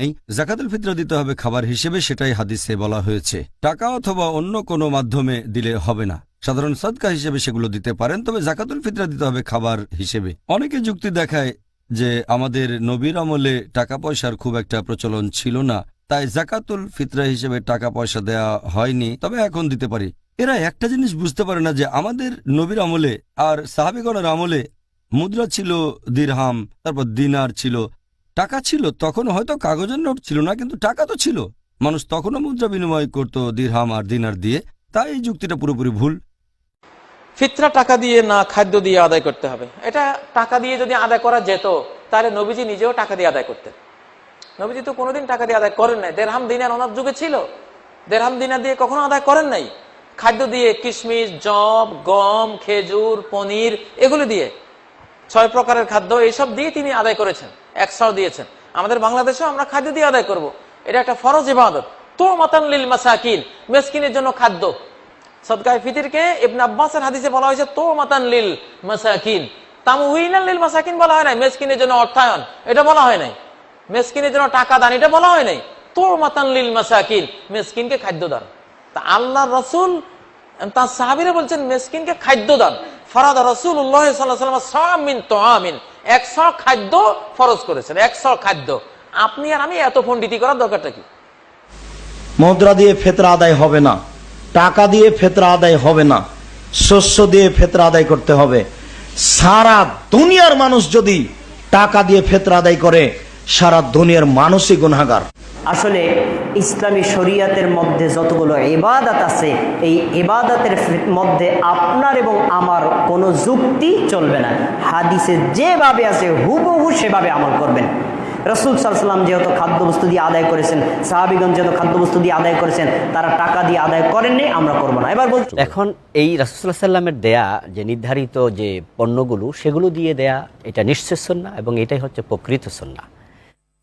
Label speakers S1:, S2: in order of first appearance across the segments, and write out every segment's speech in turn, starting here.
S1: নেই জাকাতুল ফিতরা দিতে হবে খাবার হিসেবে সেটাই হাদিসে বলা হয়েছে। টাকা অথবা অন্য কোনো মাধ্যমে দিলে হবে না। সাধারণ সদকা হিসেবে সেগুলো দিতে পারেন, তবে জাকাতুল ফিতরা দিতে হবে খাবার হিসেবে। অনেকে যুক্তি দেখায় যে আমাদের নবীর আমলে টাকা পয়সার খুব একটা প্রচলন ছিল না, তাই জাকাতুল ফিতরা হিসেবে টাকা পয়সা দেয়া হয়নি, তবে এখন দিতে পারি। এরা একটা জিনিস বুঝতে পারে না যে আমাদের নবীর আমলে আর সাহাবিগণের আমলে মুদ্রা ছিল দিরহাম, তারপর দিনার ছিল টাকা ছিল তখন হয়তো কাগজের নোট ছিল না, কিন্তু টাকা তো ছিল। মানুষ তখনও মুদ্রা বিনিময় করত দিরহাম আর দিনার দিয়ে। তাই এই যুক্তিটা পুরোপুরি ভুল।
S2: ফিতরা টাকা দিয়ে না খাদ্য দিয়ে আদায় করতে হবে। এটা টাকা দিয়ে যদি আদায় করা যেত, তাহলে নবীজি নিজেও টাকা দিয়ে আদায় করতেন। নবীজি তো কোনোদিন টাকা দিয়ে আদায় করেন নাই। দেড়হাম দিনার ওনার যুগে ছিল। দেড়হাম দিনার দিয়ে কখনো আদায় করেন নাই। খাদ্য দিয়ে কিশমিশ জব গম, খেজুর, পনির, এগুলো দিয়ে। ছয় প্রকারের খাদ্য, এইসব দিয়ে তিনি আদায় করেছেন। একশো দিয়েছেন। আমাদের বাংলাদেশেও আমরা খাদ্য দিয়ে আদায় করব। এটা একটা ফরজ ইবাদত। তো মাতান লিল মাসাকিন, মেসকিনের জন্য খাদ্য। হাদিসে বলা হয়েছে মাসাকিন। বলা হয় নাই, মেসকিনের জন্য অর্থায়ন। এটা বলা হয় নাই। মেসকিনের জন্য টাকা দান, এটা বলা হয় নাই। তো মেসকিনকে খাদ্য দান। তা আল্লাহ রসুল, তার সাহাবিরা বলছেন, মেসকিনকে খাদ্য দান। ফরাদ রসুল্লাহ সাল্লাম সামিন তো আমিন একশো খাদ্য ফরজ করেছেন একশো খাদ্য। আপনি আর আমি এত ফন্ডিতি করার দরকারটা কি?
S3: মুদ্রা দিয়ে ফেতরা আদায় হবে না, টাকা দিয়ে ফেতরা আদায় হবে না, শস্য দিয়ে ফেতরা আদায় করতে হবে। সারা দুনিয়ার মানুষ যদি টাকা দিয়ে ফেতরা আদায় করে সারা দুনিয়ার মানুষই গুনাগার
S4: আসলে ইসলামী শরিয়াতের মধ্যে যতগুলো এবাদাত আছে এই এবাদাতের মধ্যে আপনার এবং আমার কোনো যুক্তি চলবে না। হাদিসে যেভাবে আছে হুবহু সেভাবে আমল করবেন। রসুল সাল্লাম যেহেতু খাদ্যবস্তু দিয়ে আদায় করেছেন সাহাবিগঞ্জ যেহেতু খাদ্যবস্তু দিয়ে আদায় করেছেন তারা টাকা দিয়ে আদায় করেননি আমরা করব না। এবার বলছি
S5: এখন এই রাসুল্লাহ সাল্লামের দেয়া যে নির্ধারিত যে পণ্যগুলো সেগুলো দিয়ে দেয়া এটা নিশ্চয় সন্না এবং এটাই হচ্ছে প্রকৃত সন্না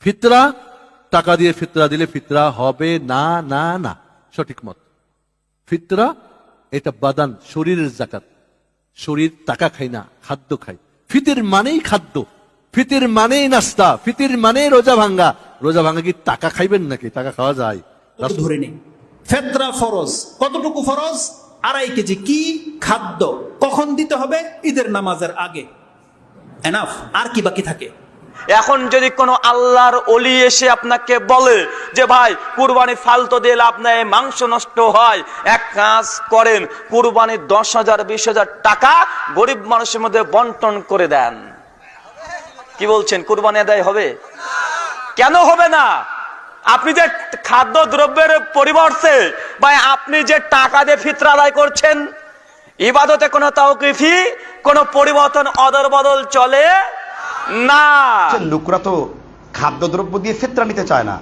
S6: ফিতরা, টাকা দিয়ে ফিতরা দিলে ফিতরা হবে না না না। সঠিক মত। ফিতরা, এটা বাদান, শরীরের জাকাত। শরীর টাকা খাই না, খাদ্য খাই ফিতের মানেই খাদ্য। ফিতের মানেই নাস্তা, ফিতের মানেই রোজা ভাঙ্গা। রোজা ভাঙ্গা কি টাকা খাইবেন নাকি? টাকা খাওয়া যায়।
S7: ধরে নেই ফেতরা ফরজ। কতটুকু ফরজ? আড়াই কেজি কি খাদ্য? কখন দিতে হবে? ঈদের নামাজের আগে। এনাফ আর কি বাকি থাকে?
S8: এখন যদি কোনো আল্লাহর অলি এসে আপনাকে বলে যে, ভাই, কুরবানি ফালতু লাভ নেই, মাংস নষ্ট হয়। এক কাজ করেন কুরবানির দশ হাজার, বিশ হাজার টাকা গরিব মানুষের মধ্যে বন্টন করে দেন। কি বলছেন? কুরবানি আদায় হবে? কেন হবে না? আপনি যে খাদ্য দ্রব্যের পরিবর্তে বা আপনি যে টাকা দিয়ে ফিতরা আদায় করছেন, ইবাদতে কোনো তাওকিফি, কোনো পরিবর্তন অদল বদল চলে না।
S9: লোকরা তো খাদ্যদ্রব্য দিয়ে ফেতরা নিতে চায় না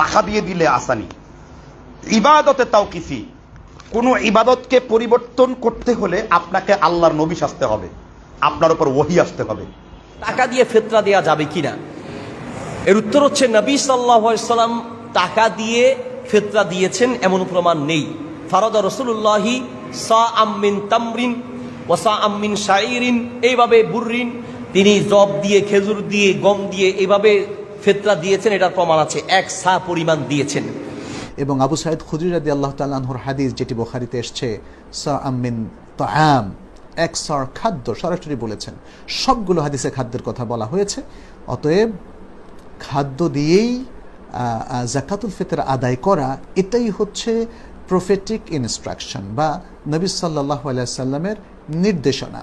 S9: টাকা দিয়ে দিলে আসানি। ইবাদতে তাও কিসি কোন ইবাদতকে পরিবর্তন করতে হলে আপনাকে আল্লাহর নবী আসতে হবে আপনার উপর ওহি আসতে হবে।
S10: টাকা দিয়ে ফেতরা দেওয়া যাবে কিনা? এর উত্তর হচ্ছে নবী সাল্লাম টাকা দিয়ে ফেতরা দিয়েছেন এমন প্রমাণ নেই। ফারদ রসুল্লাহি সা আম্মিন তামরিন ও সা আম্মিন শাইরিন এইভাবে বুররিন তিনি জব দিয়ে, খেজুর দিয়ে, গম দিয়ে এভাবে ফেতরা দিয়েছেন, এটার প্রমাণ আছে। এক সা পরিমাণ দিয়েছেন।
S11: এবং আবু সাইদ খুদ্রি রাদি আল্লাহ তাল্লাহর হাদিস যেটি বোখারিতে এসছে সা আমিন তাম এক সর খাদ্য সরাসরি বলেছেন। সবগুলো হাদিসে খাদ্যের কথা বলা হয়েছে, অতএব খাদ্য দিয়েই জাকাতুল ফিতর আদায় করা, এটাই হচ্ছে প্রফেটিক ইনস্ট্রাকশন বা নবী সাল্লাহ আলাইসাল্লামের নির্দেশনা।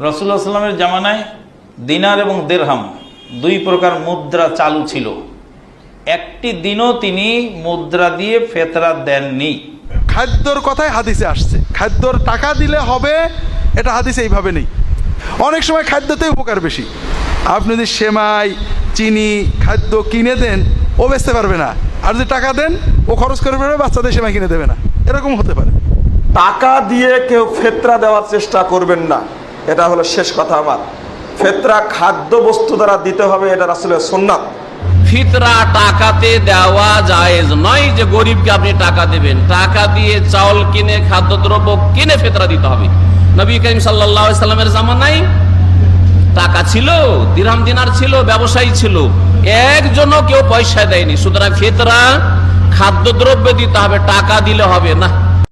S2: রসুল্লাহ সাল্লামের জামানায় দিনার এবং দেরহাম দুই প্রকার মুদ্রা চালু ছিল। একটি দিনও তিনি মুদ্রা দিয়ে ফেতরা দেননি।
S6: খাদ্যর কথাই হাদিসে আসছে। খাদ্যর টাকা দিলে হবে এটা হাদিসে এইভাবে নেই। অনেক সময় খাদ্যতে উপকার বেশি। আপনি যদি সেমাই চিনি খাদ্য কিনে দেন ও বেচতে পারবে না। আর যদি টাকা দেন ও খরচ করে পারবে বাচ্চাদের সেমাই কিনে দেবে না। এরকম হতে পারে।
S8: টাকা দিয়ে কেউ ফেতরা দেওয়ার চেষ্টা করবেন না। এটা হলো শেষ কথা আমার। ফেতরা খাদ্য বস্তু দ্বারা দিতে হবে, এটা আসলে সুন্নাত।
S2: ফিতরা টাকাতে দেওয়া জায়েজ নয় যে গরিবকে আপনি টাকা দেবেন। টাকা দিয়ে চাউল কিনে, খাদ্যদ্রব্য কিনে ফেতরা দিতে হবে। নবী করিম সাল্লামের জামানায়
S12: টাকা ছিল, দিরহাম দিনার ছিল, ব্যবসায়ী ছিল। একজনও কেউ পয়সা দেয়নি। সুতরাং ফেতরা খাদ্যদ্রব্য দিতে হবে, টাকা দিলে হবে না।